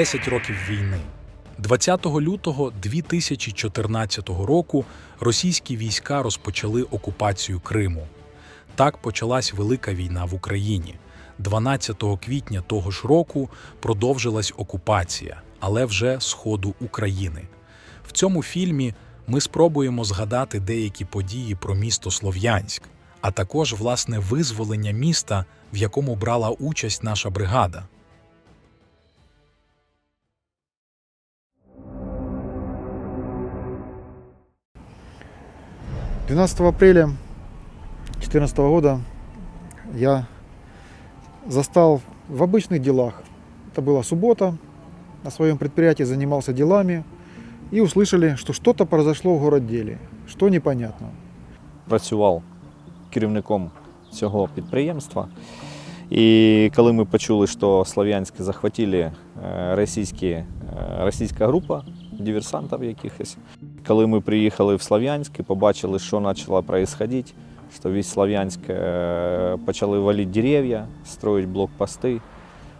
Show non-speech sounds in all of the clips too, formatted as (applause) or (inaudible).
10 років війни. 20 лютого 2014 року російські війська розпочали окупацію Криму. Так почалась велика війна в Україні. 12 квітня того ж року продовжилась окупація, але вже сходу України. В цьому фільмі ми спробуємо згадати деякі події про місто Слов'янськ, а також власне визволення міста, в якому брала участь наша бригада. 12 апреля 2014 года я застал в обычных делах. Это была суббота, на своем предприятии занимался делами и услышали, что что-то произошло в городделе. Что непонятно. працював керівником цього підприємства. І коли ми почули, що Слов'янськ захватили е, російські, е, російська група диверсантів якихось, коли ми приїхали в Слов'янськ і побачили, що почало відбуватися, що весь Слов'янськ е, почали валити дерев'я, строїти блокпости,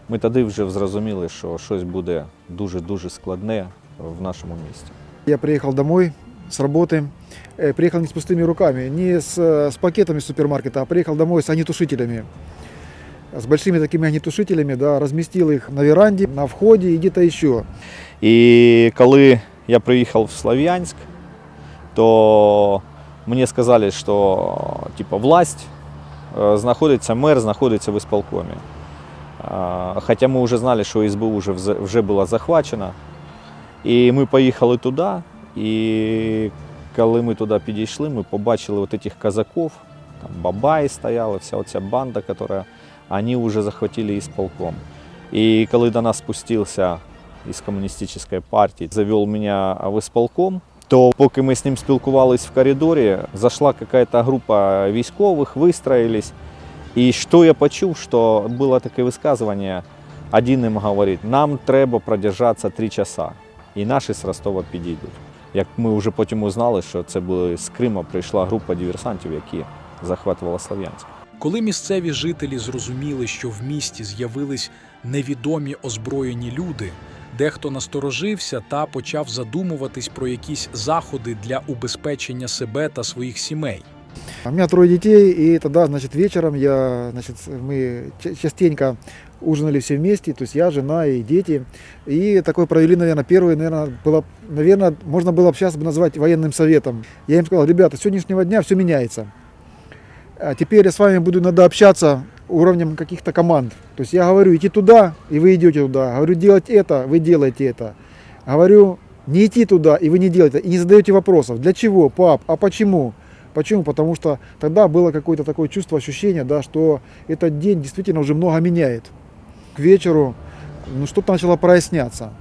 ми тоді вже зрозуміли, що щось буде дуже-дуже складне в нашому місті. Я приехал домой с работы, э, приехал не с пустыми руками, не с, э, с пакетами из супермаркета, а приехал домой с огнетушителями. С большими такими огнетушителями, да, разместил их на веранде, на входе и где-то еще. І коли я приїхав в Слов'янськ, то мені сказали, що типу, власть знаходиться, мер знаходиться в ісполкомі. А, Хоча ми вже знали, що СБУ вже, вже була захвачена. І ми поїхали туди, і коли ми туди підійшли, ми побачили от цих казаків, там бабаї стояли, вся оця банда, яка вони вже захватили ісполком. І коли до нас спустився із комуністичної партії, завел мене в ісполком, то поки ми з ним спілкувались в коридорі, зайшла якась група військових, вистроїлись. І що я почув, що було таке висказування, один їм говорить, нам треба продержатися три часа, і наші з Ростова підійдуть. Як ми вже потім узнали, що це були з Крима прийшла група диверсантів, які захватували Слов'янськ. Коли місцеві жителі зрозуміли, що в місті з'явились невідомі озброєні люди, дехто насторожився та почав задумуватись про якісь заходи для убезпечення себе та своїх сімей. У меня трое детей, и тогда, значит, вечером я, значит, мы ча- частенько ужинали все вместе, то есть я, жена и дети. И такой провели, наверное, первый, наверное, было, наверное, можно было бы сейчас бы назвать военным советом. Я им сказал, ребята, с сегодняшнего дня все меняется. А теперь я с вами буду иногда общаться уровнем каких-то команд. То есть я говорю, идти туда, и вы идете туда. Говорю, делать это, вы делаете это. Говорю, не идти туда, и вы не делаете. И не задаете вопросов. Для чего, пап, а почему? Почему? Потому что тогда было какое-то такое чувство, ощущение, да, что этот день действительно уже много меняет. К вечеру ну, что-то начало проясняться.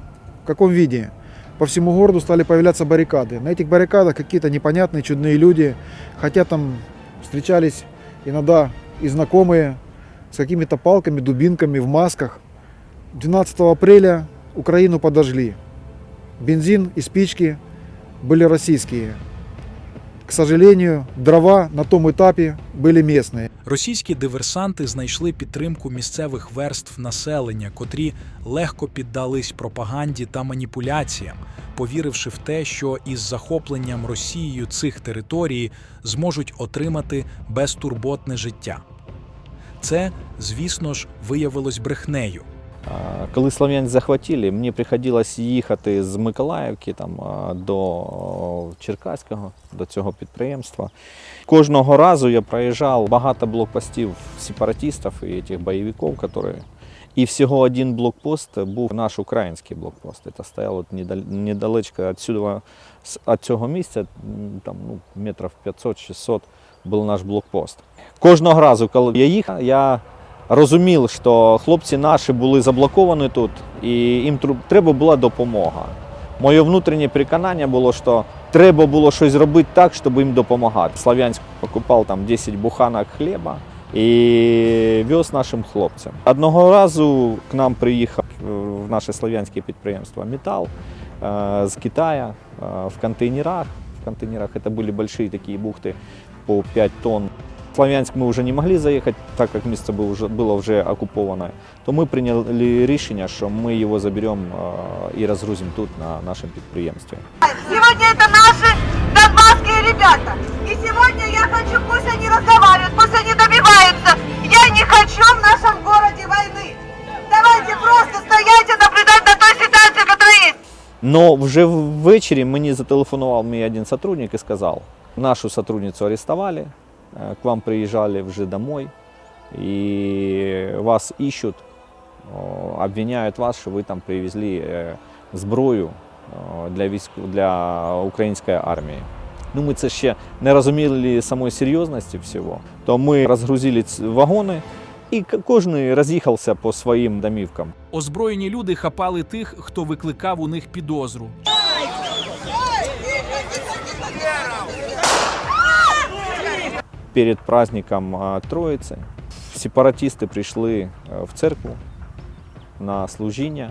В каком виде? По всему городу стали появляться баррикады. На этих баррикадах какие-то непонятные, чудные люди, хотя там встречались иногда и знакомые с какими-то палками, дубинками в масках. 12 апреля Украину подожгли. Бензин и спички были российские. К сожалению, дрова на том этапе были местные. Російські диверсанти знайшли підтримку місцевих верств населення, котрі легко піддались пропаганді та маніпуляціям, повіривши в те, що із захопленням Росією цих територій зможуть отримати безтурботне життя. Це, звісно ж, виявилось брехнею. Коли Слов'янськ захватили, мені приходилось їхати з Миколаївки там, до Черкаського, до цього підприємства. Кожного разу я проїжджав багато блокпостів сепаратистів і цих бойовиків, які... І всього один блокпост був наш український блокпост. Це стояло недалечко відсюди, від цього місця, там, ну, метрів 500-600 був наш блокпост. Кожного разу, коли я їхав, я розумів, що хлопці наші були заблоковані тут, і їм треба була допомога. Моє внутрішнє переконання було, що треба було щось робити так, щоб їм допомагати. Слов'янськ покупав там 10 буханок хліба і вез нашим хлопцям. Одного разу к нам приїхав в наше слов'янське підприємство метал е, з Китаю е, в контейнерах. В контейнерах це були великі такі бухти по 5 тонн В Слов'янськ ми вже не могли заїхати, так як місце було вже, було вже окуповане. То ми прийняли рішення, що ми його заберемо е, і розгрузимо тут на нашому підприємстві. Сегодня это наши донбасские ребята. И сегодня я хочу, пусть они разговаривают, пусть они добиваются. Я не хочу в нашем городе войны. Давайте просто стоять и наблюдать за той ситуацией, которая есть. Но вже ввечері мені зателефонував мій один сотрудник і сказав, нашу сотрудницю арестували, е, К вам приїжджали вже домой, і вас ищут, о, обвиняють вас, що ви там привезли е, зброю для, військ... для української армії. Ну, ми це ще не розуміли самої серйозності всього, то ми розгрузили вагони, і к- кожен роз'їхався по своїм домівкам. Озброєні люди хапали тих, хто викликав у них підозру. Перед праздником Троицы сепаратисты прийшли е, в церкву на служіння.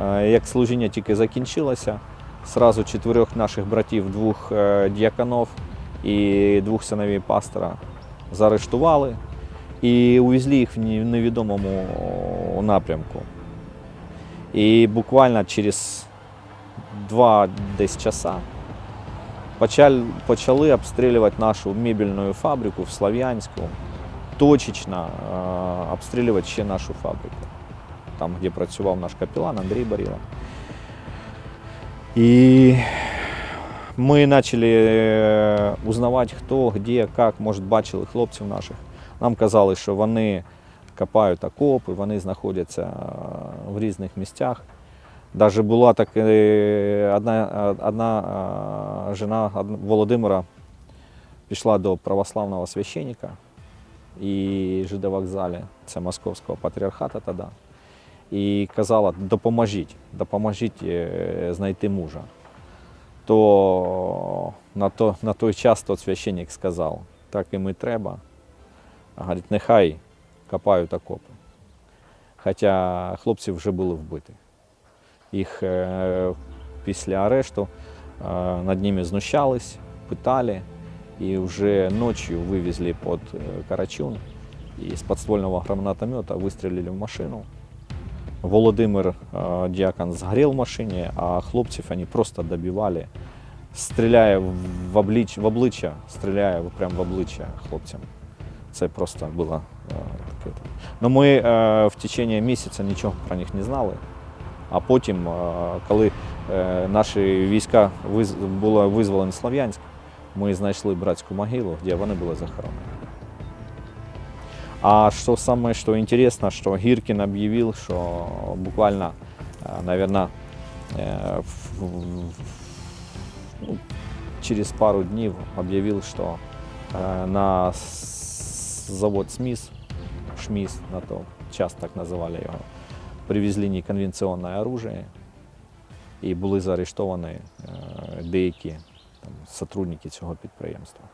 Е, Як служіння тільки закінчилося, сразу чотирьох наших братів, двох е, діаконов і двох синовів пастора заарештували і увезли їх в невідомому напрямку. І буквально через два десь часа почали, обстрілювати нашу мебельну фабрику в Слов'янську, точечно е, обстрілювати ще нашу фабрику, там, де працював наш капелан Андрій Баріла. І ми почали е, узнавати, хто, де, як, може, бачили хлопців наших. Нам казали, що вони копають окопи, вони знаходяться е, в різних місцях. Даже була так е, одна, одна е, жена Володимира пішла до православного священника і жиде вокзалі, це московського патріархата тоді, і казала, допоможіть, допоможіть е, знайти мужа. То на, то на той час тот священник сказав, так і треба. Говорить, нехай копають окопи. Хоча хлопці вже були вбиті їх е, після арешту е, над ними знущались, питали і вже ночі вивезли під е, Карачун і з підствольного гранатомета вистрілили в машину. Володимир Діакон згорів в машині, а хлопців вони просто добивали, стріляє в обличчя, в обличчя стріляє прямо в обличчя хлопцям. Це просто було таке. Ну, ми в течение місяця нічого про них не знали. А потім, е, коли е, наші війська виз- було визволені Слов'янськ, ми знайшли братську могилу, де вони були захоронені. А что самое, что интересно, что Гиркин объявил, что буквально, э, наверное, э, в- в- ну, через пару дней объявил, что э, на с- завод СМИС, ШМИС, на то час так называли его, привезли неконвенційне оружие і були заарештовані э, деякі там, сотрудники цього підприємства.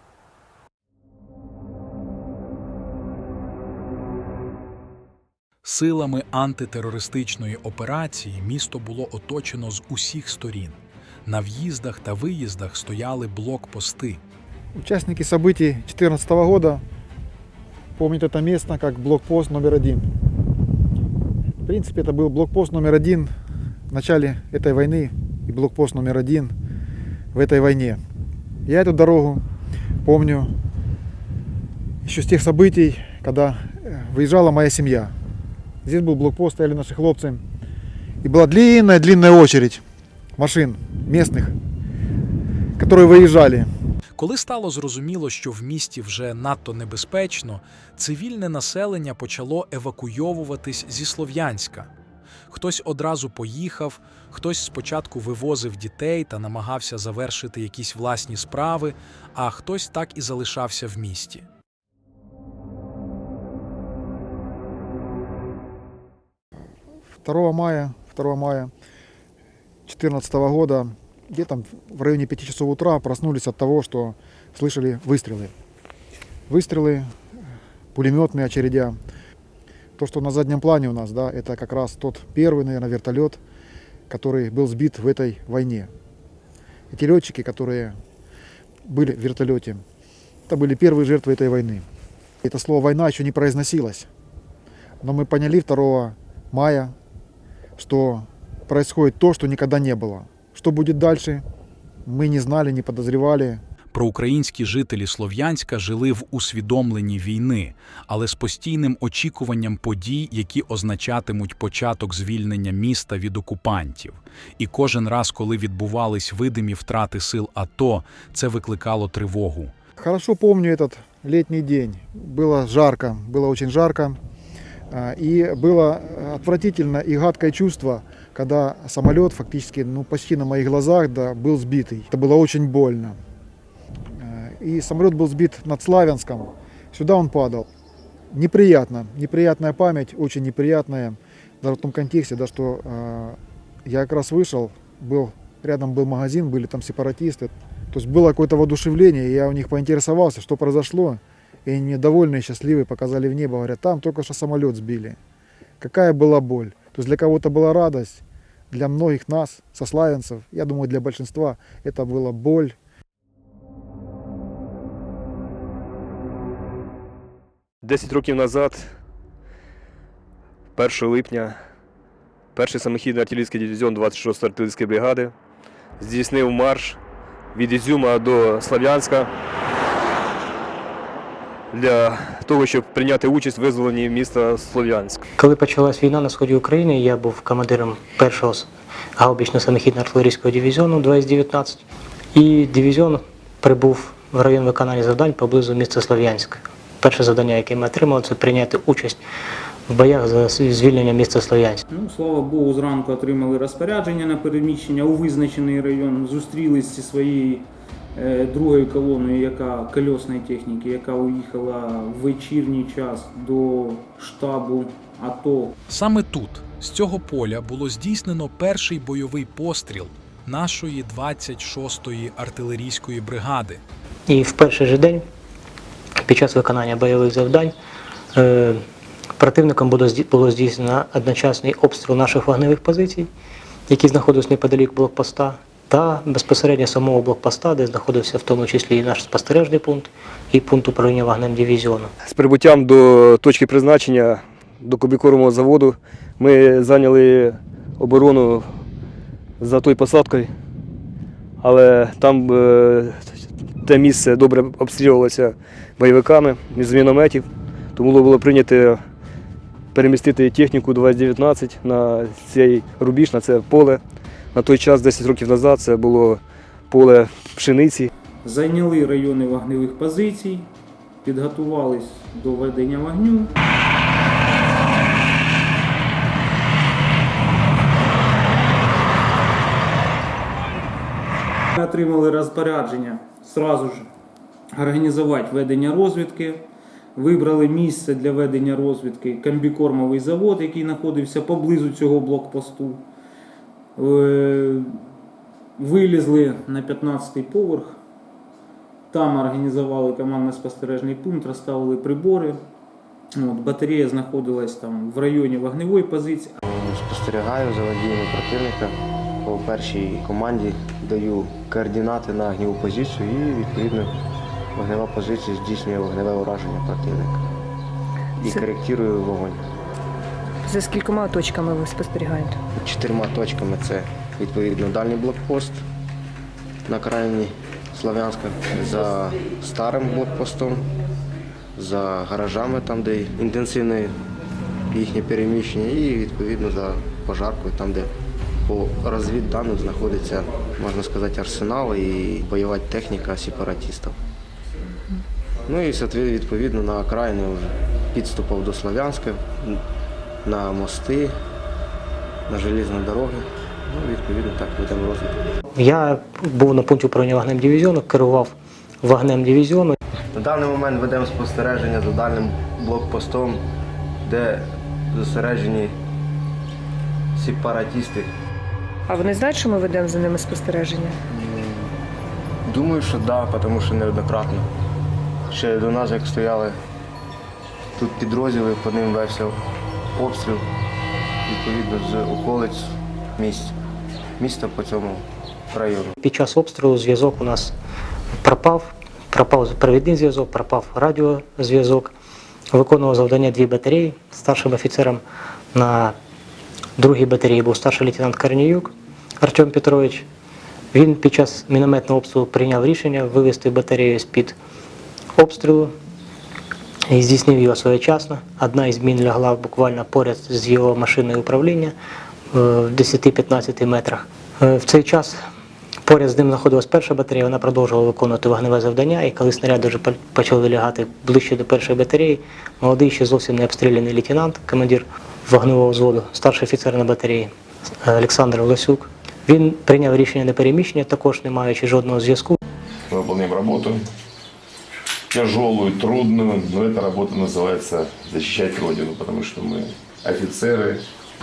Силами антитерористичної операції місто було оточено з усіх сторін. На в'їздах та виїздах стояли блокпости. Учасники событий 2014 года пам'ятають це місце як блокпост номер 1 принципе, это был блокпост номер один в начале этой войны и блокпост номер один в этой войне. Я эту дорогу помню еще с тех событий, когда э, выезжала моя семья. Здесь был блокпост, стояли наши хлопцы. И была длинная-длинная очередь машин местных, которые выезжали. Коли стало зрозуміло, що в місті вже надто небезпечно, цивільне населення почало евакуйовуватись зі Слов'янська. Хтось одразу поїхав, хтось спочатку вивозив дітей та намагався завершити якісь власні справи, а хтось так і залишався в місті. Второго мая, 2 мая 2014 года, где-то в районе 5 часов утра проснулись от того, что слышали выстрелы. Выстрелы, пулеметные очередя. То, что на заднем плане у нас, да, это как раз тот первый, наверное, вертолет, который был сбит в этой войне. Эти летчики, которые были в вертолете, Это были первые жертвы этой войны. Это слово «война» еще не произносилось. Но мы поняли 2 мая, что происходит то, что никогда не было. Что будет дальше, мы не знали, не подозревали. Проукраїнські жителі Слов'янська жили в усвідомленні війни, але з постійним очікуванням подій, які означатимуть початок звільнення міста від окупантів. І кожен раз, коли відбувались видимі втрати сил АТО, це викликало тривогу. Хорошо помню этот летний день. Было жарко, было очень жарко. А, И было э, отвратительно и гадкое чувство, когда самолет фактически ну, почти на моих глазах да, был сбитый. Это было очень больно. А, И самолет был сбит над Славянском. Сюда он падал. Неприятно. Неприятная память, очень неприятная. Даже в том контексте, да, что э, я как раз вышел, был, рядом был магазин, были там сепаратисты. То есть было какое-то воодушевление, я у них поинтересовался, что произошло. И они мне довольные, счастливые показали в небо, говорят, там только что самолет сбили. Какая была боль. То есть для кого-то была радость, для многих нас, сославянцев, я думаю, для большинства это была боль, Десять років назад, 1 липня, перший самохідний артилерійський дивізіон 26-ї артилерійської бригади здійснив марш від Ізюма до Слав'янська для того, щоб прийняти участь в визволенні міста Слов'янськ. Коли почалась війна на сході України, я був командиром першого гаубічно-самохідного артилерійського дивізіону 2С-19. І дивізіон прибув в район виконання завдань поблизу міста Слов'янськ. Перше завдання, яке ми отримали, це прийняти участь в боях за звільнення міста Слов'янськ. Ну, слава Богу, зранку отримали розпорядження на переміщення у визначений район. Зустрілись зі своєю другою колоною, яка кольосної техніки, яка уїхала в вечірній час до штабу АТО. Саме тут, з цього поля, було здійснено перший бойовий постріл нашої 26-ї артилерійської бригади. І в перший же день, під час виконання бойових завдань, е, противником було здійснено одночасний обстріл наших вогневих позицій, які знаходились неподалік блокпоста, та безпосередньо самого блокпоста, де знаходився в тому числі і наш спостережний пункт, і пункт управління вогнем дивізіону. З прибуттям до точки призначення до Кубікорового заводу ми зайняли оборону за той посадкою, але там е, те місце добре обстрілювалося бойовиками з мінометів, тому було прийнято перемістити техніку 2019 на цей рубіж, на це поле. На той час, 10 років назад, це було поле пшениці. Зайняли райони вогневих позицій, підготувались до ведення вогню. Ми отримали розпорядження сразу ж організувати ведення розвідки. Вибрали місце для ведення розвідки комбікормовий завод, який знаходився поблизу цього блокпосту. Е, Вилізли на 15-й поверх. Там організували командно-спостережний пункт, розставили прибори. От, батарея знаходилась там в районі вогневої позиції. Спостерігаю за водіями противника. По першій команді даю координати на огневу позицію і відповідно вогнева позиція здійснює вогневе ураження противника. І Це- коректирую вогонь. За скількома точками ви спостерігаєте? Чотирма точками це відповідно дальній блокпост на крайній Слов'янська, за старим блокпостом, за гаражами, там, де інтенсивне їхнє переміщення, і відповідно за пожаркою, там, де по розвідданим знаходиться, можна сказати, арсенал і бойова техніка сепаратистів. Ну і відповідно на окраїни вже підступів до Слов'янська, на мости, на железні дороги. Ну, відповідно, так ведемо розвиток. Я був на пункті управління вогнем дивізіону, керував вогнем дивізіону. На даний момент ведемо спостереження за дальним блокпостом, де зосереджені сепаратісти. А вони знають, що ми ведемо за ними спостереження? Думаю, що так, да, тому що неоднократно. Ще до нас, як стояли тут підрозділи, по ним вевся обстріл, відповідно, з околиць місць, міста по цьому району. Під час обстрілу зв'язок у нас пропав. пропав провідний зв'язок, пропав радіозв'язок. Виконував завдання дві батареї. Старшим офіцером на другій батареї був старший лейтенант Корніюк Артем Петрович. Він під час мінометного обстрілу прийняв рішення вивести батарею з-під обстрілу і здійснив його своєчасно. Одна із мін лягла буквально поряд з його машиною управління е, в 10-15 метрах. Е, В цей час поряд з ним знаходилась перша батарея, вона продовжувала виконувати вогневе завдання, і коли снаряди вже почали лягати ближче до першої батареї, молодий ще зовсім не обстріляний лейтенант, командир вогневого взводу, старший офіцер на батареї е, Олександр Олесюк. Він прийняв рішення на переміщення, також не маючи жодного зв'язку. Выполняем работу, тяжелую, трудную, но эта работа называется защищать Родину, потому что мы офицеры,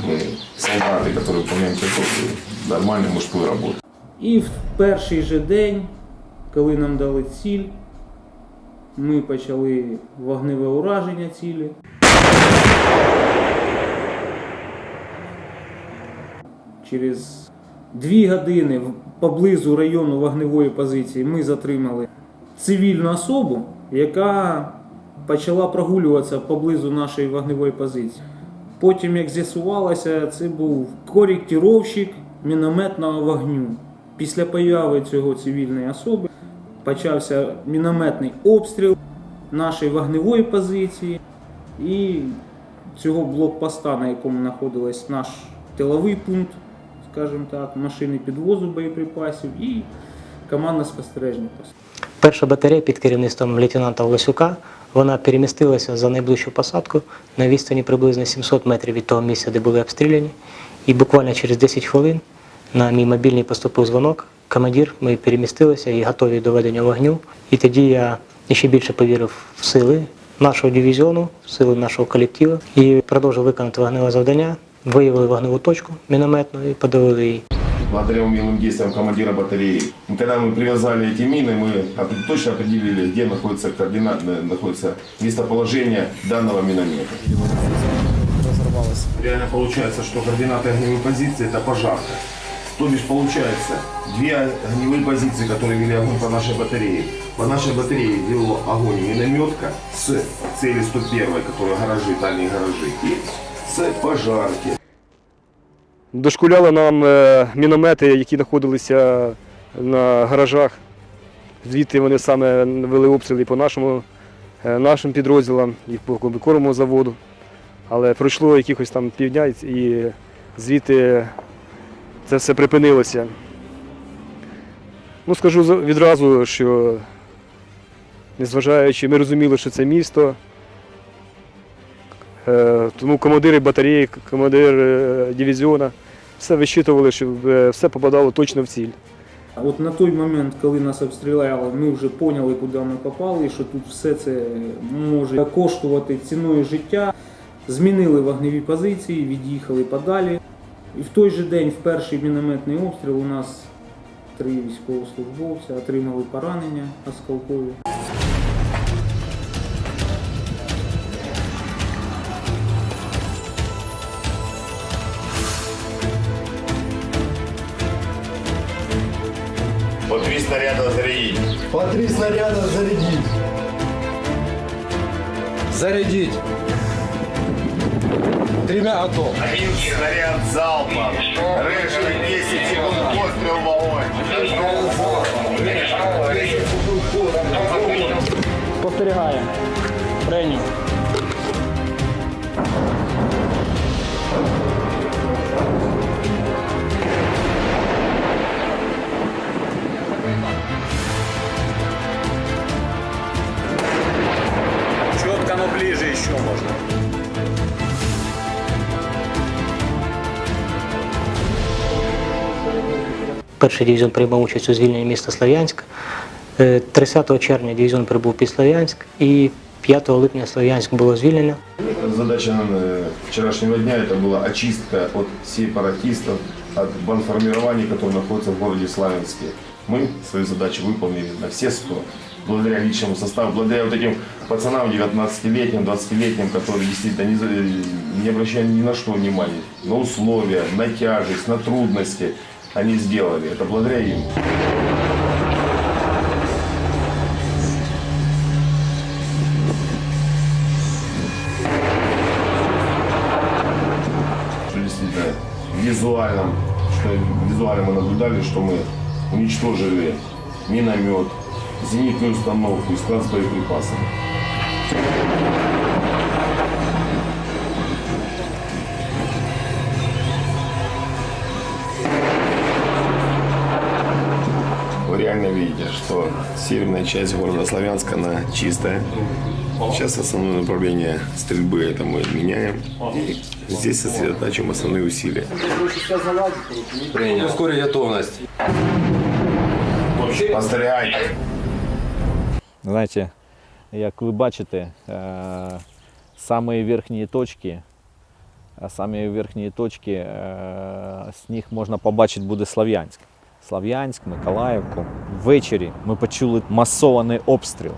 мы солдаты, которые выполняем тяжелую, нормальную мужскую работу. І в перший же день, коли нам дали ціль, ми почали вогневе ураження цілі. Через дві години в- поблизу району вогневої позиції ми затримали цивільну особу, яка почала прогулюватися поблизу нашої вогневої позиції. Потім, як з'ясувалося, це був коректировщик мінометного вогню. Після появи цього цивільної особи почався мінометний обстріл нашої вогневої позиції і цього блокпоста, на якому знаходилась наш тиловий пункт, скажімо так, машини підвозу боєприпасів і командно спостережний пост. Перша батарея під керівництвом лейтенанта Власюка вона перемістилася за найближчу посадку на відстані приблизно 700 метрів від того місця, де були обстріляні. І буквально через 10 хвилин на мій мобільний поступив дзвонок. Командир, ми перемістилися і готові до ведення вогню. І тоді я ще більше повірив в сили нашого дивізіону, в сили нашого колективу і продовжив виконати вогневе завдання. Виявили вогневу точку мінометну і подавили її. Благодаря умелым действиям командира батареи, и когда мы привязали эти мины, мы точно определили, где находится координат, э, находится местоположение данного миномета. Реально получается, что координаты огневой позиции это пожарка. То бишь получается две огневые позиции, которые вели огонь по нашей батарее. По нашей батарее вел огонь минометка с цели 101, которая гаражи, дальние гаражи, и с пожарки. Дошкуляли нам е, міномети, які знаходилися на гаражах. Звідти вони саме вели обстріли по нашому, е, нашим підрозділам і по комбікормовому заводу. Але пройшло якихось там півдня і звідти це все припинилося. Ну, скажу відразу, що незважаючи, ми розуміли, що це місто. Е, Тому командири батареї, командир дивізіона все висчитували, щоб е, все попадало точно в ціль. От на той момент, коли нас обстріляли, ми вже поняли, куди ми попали, що тут все це може коштувати ціною життя. Змінили вогневі позиції, від'їхали подалі. І в той же день, в перший мінометний обстріл, у нас три військовослужбовця отримали поранення осколкові. Три снаряда зарядить. Зарядить. Тремя готов. Один снаряд залпом. Рыжий 10 секунд пострел в огонь. Спостерігаємо. Прийняв. еще можно. Перший дивізіон приймав участь у звільненні міста Слов'янськ. Е, 30 червня дивізіон прибув під Слов'янськ і 5 липня Слов'янськ було звільнено. Задача э, вчерашнего дня это была очистка от сепаратистов, от бандформирований, которые находятся в городе Славянске. Мы свою задачу выполнили на все 100. благодаря личному составу, благодаря вот этим пацанам 19-летним, 20-летним, которые действительно не, э, не обращали ни на что внимания, на условия, на тяжесть, на трудности они сделали. Это благодаря им. Визуально, что визуально мы наблюдали, что мы уничтожили миномет, зенитную установку и склад с боеприпасами. Вы реально видите, что северная часть города Славянска, она чистая. Сейчас основное направление стрельбы это мы меняем. И здесь сосредотачиваем основные усилия. Принял. Ускорить готовность. Повторяйте. Знаєте, як ви бачите, е, самі верхні точки, самі верхні точки, е, з них можна побачити буде Слов'янськ. Слов'янськ, Миколаївку. Ввечері ми почули масований обстріл.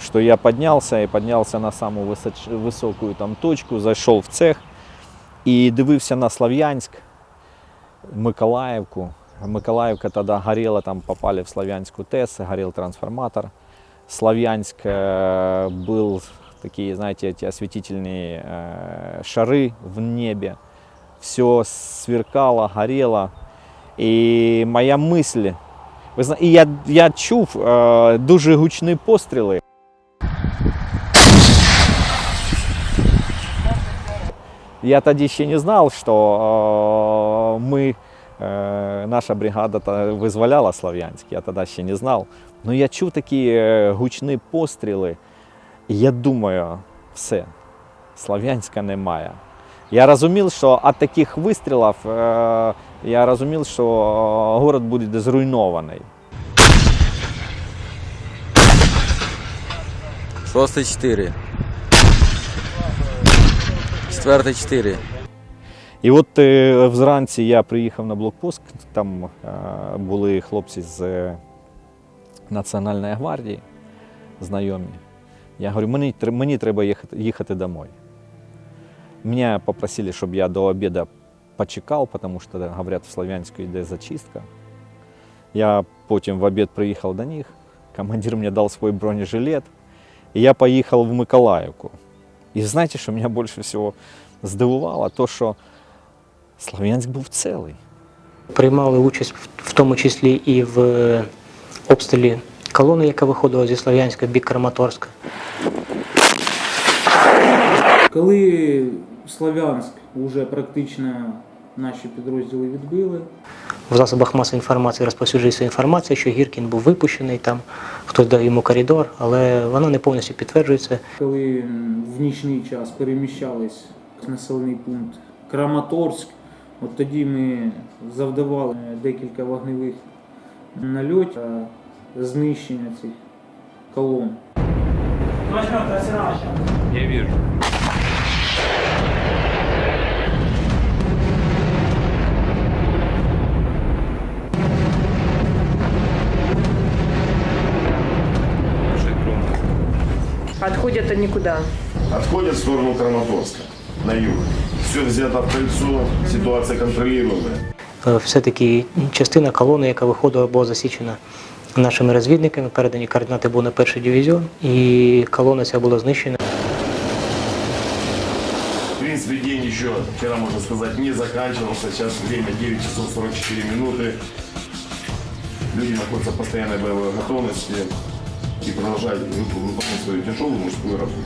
Що я піднявся і піднявся на саму височ... високу там точку, зайшов в цех і дивився на Слов'янськ, Миколаївку. Миколаївка тоді горіла, там попали в Слов'янську ТЕС, горів трансформатор. Славянск э, был такие, знаете, эти осветительные э, шары в небе. Все сверкало, горело. І моя мисль, ви зна... і я, я чув е, дуже гучні постріли. Я тоді ще не знав, що е, ми, е, наша бригада та визволяла Слов'янськ, я тоді ще не знав. Ну я чув такі е, гучні постріли, і я думаю, все, Слов'янська немає. Я розумів, що від таких вистрілів е, я розумів, що е, город буде зруйнований. Шостий 4. Четвертий 4. І от вранці я приїхав на блокпост, там були хлопці з Національної гвардії, знайомі. Я говорю, мені, тр- мені треба їхати, їхати домой. Меня попросили, щоб я до обіду почекав, тому що, говорять, в Слов'янську йде зачистка. Я потім в обід приїхав до них, командир мені дав свій бронежилет, і я поїхав в Миколаївку. І знаєте, що мене більше всього здивувало, то що Слов'янськ був цілий. Приймали участь в- в тому числі і в е, обстрілі колони, яка виходила зі Слов'янська в бік Краматорська. Коли Славянськ вже практично наші підрозділи відбили, В засобах масової інформації розповсюджується інформація, що Гіркін був випущений там, хтось дав йому коридор, але вона не повністю підтверджується. коли в нічний час переміщались в населений пункт Краматорськ, от тоді ми завдавали декілька вогневих нальотів та знищення цих колон. Я вижу. Отходят они куда? Отходят в сторону Краматорска, на юг. Все взято в кольцо, ситуация контролируемая. Е, Все-таки частина колони, яка виходила, була засічена нашими розвідниками, передані координати були на перший дивізіон, і колона ця була знищена. В принципе, день еще, вчера, можно сказать, не заканчивался. Сейчас время 9 часов 44 минуты. Люди находятся в постоянной боевой готовности и продолжают вып- выполнять свою тяжелую мужскую работу.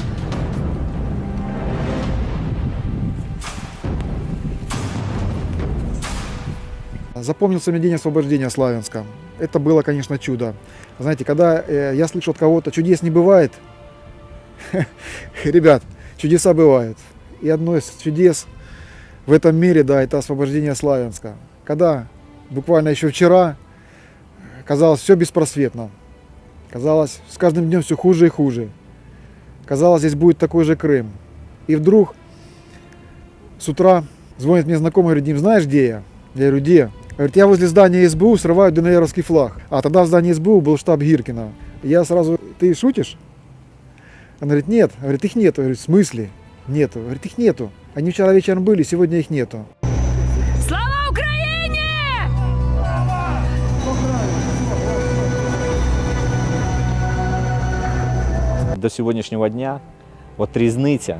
Запомнился мне день освобождения Славянска. Это было, конечно, чудо. Знаете, когда э, я слышу от кого-то, чудес не бывает, (laughs) ребят, чудеса бывают. И одно из чудес в этом мире, да, это освобождение Славянска. Когда буквально еще вчера казалось все беспросветно. Казалось, с каждым днем все хуже и хуже. Казалось, здесь будет такой же Крым. И вдруг с утра звонит мне знакомый, говорит, Дим, знаешь, где я? Я говорю, где? Говорит, я возле здания СБУ срываю ДНРовский флаг. А тогда в здании СБУ был штаб Гиркина. Я сразу, ты шутишь? Он говорит, нет. Говорит, их нету. Я говорю, в смысле? Нету. Говорит, их нету. Они вчера вечером были, сегодня их нету. Слава Украине! До сьогоднішнього дня от різниця,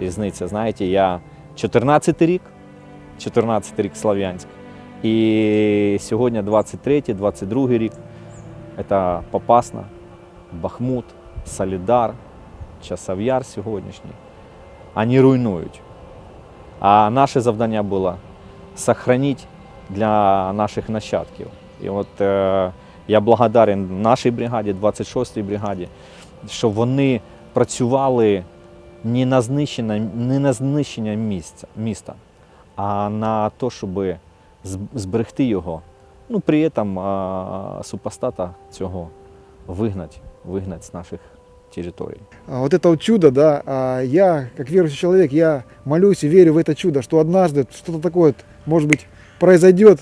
різниця, знаєте, я 14 рік 14 рік Слов'янськ. І сьогодні 23, 22 рік. Це Попасна, Бахмут, Солідар, Часов'яр сьогоднішній. Вони руйнують. А наше завдання було сохранити для наших нащадків. І от е, я благодарен нашій бригаді, 26-й бригаді, що вони працювали не на знищення, не на знищення місця, міста, а на те, щоб зберегти його. Ну, при этом а, супостата цього вигнати, вигнати з наших територій. А вот это вот чудо, да, а я, как верующий человек, я молюсь и верю в это чудо, что однажды что-то такое, может быть, произойдет,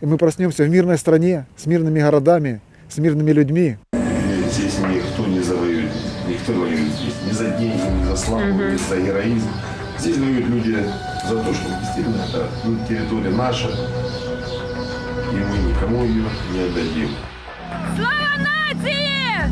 и мы проснемся в мирной стране, с мирными городами, с мирными людьми. Здесь никто не завоюет, никто не воюет здесь ни за деньги, ни за славу, ни за героизм. Здесь воюют люди за то, что действительно это территория наша, и мы никому ее не отдадим. Слава нации!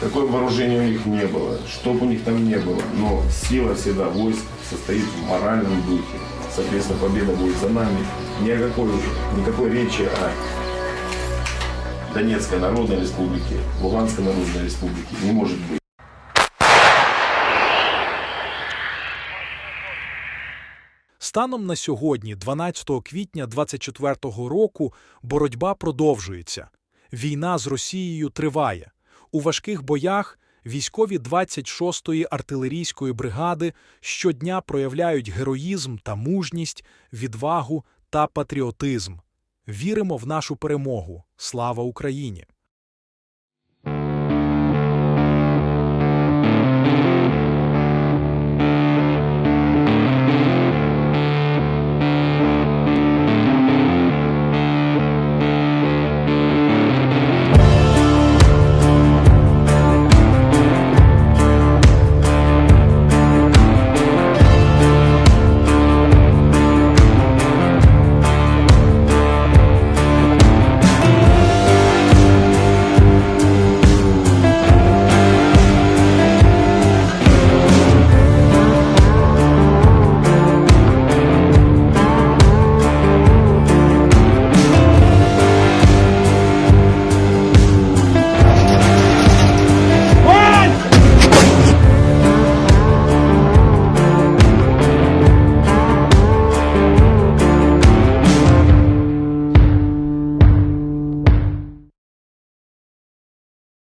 Какое вооружение у них не было, что бы у них там не было, но сила всегда войск состоит в моральном духе. Соответственно, победа будет за нами. Ни о какой, никакой речи о Донецкой Народной Республике, Луганской Народной Республике не может быть. Станом на сьогодні, 12 квітня 24-го року, боротьба продовжується. Війна з Росією триває. У важких боях військові 26-ї артилерійської бригади щодня проявляють героїзм та мужність, відвагу та патріотизм. Віримо в нашу перемогу. Слава Україні!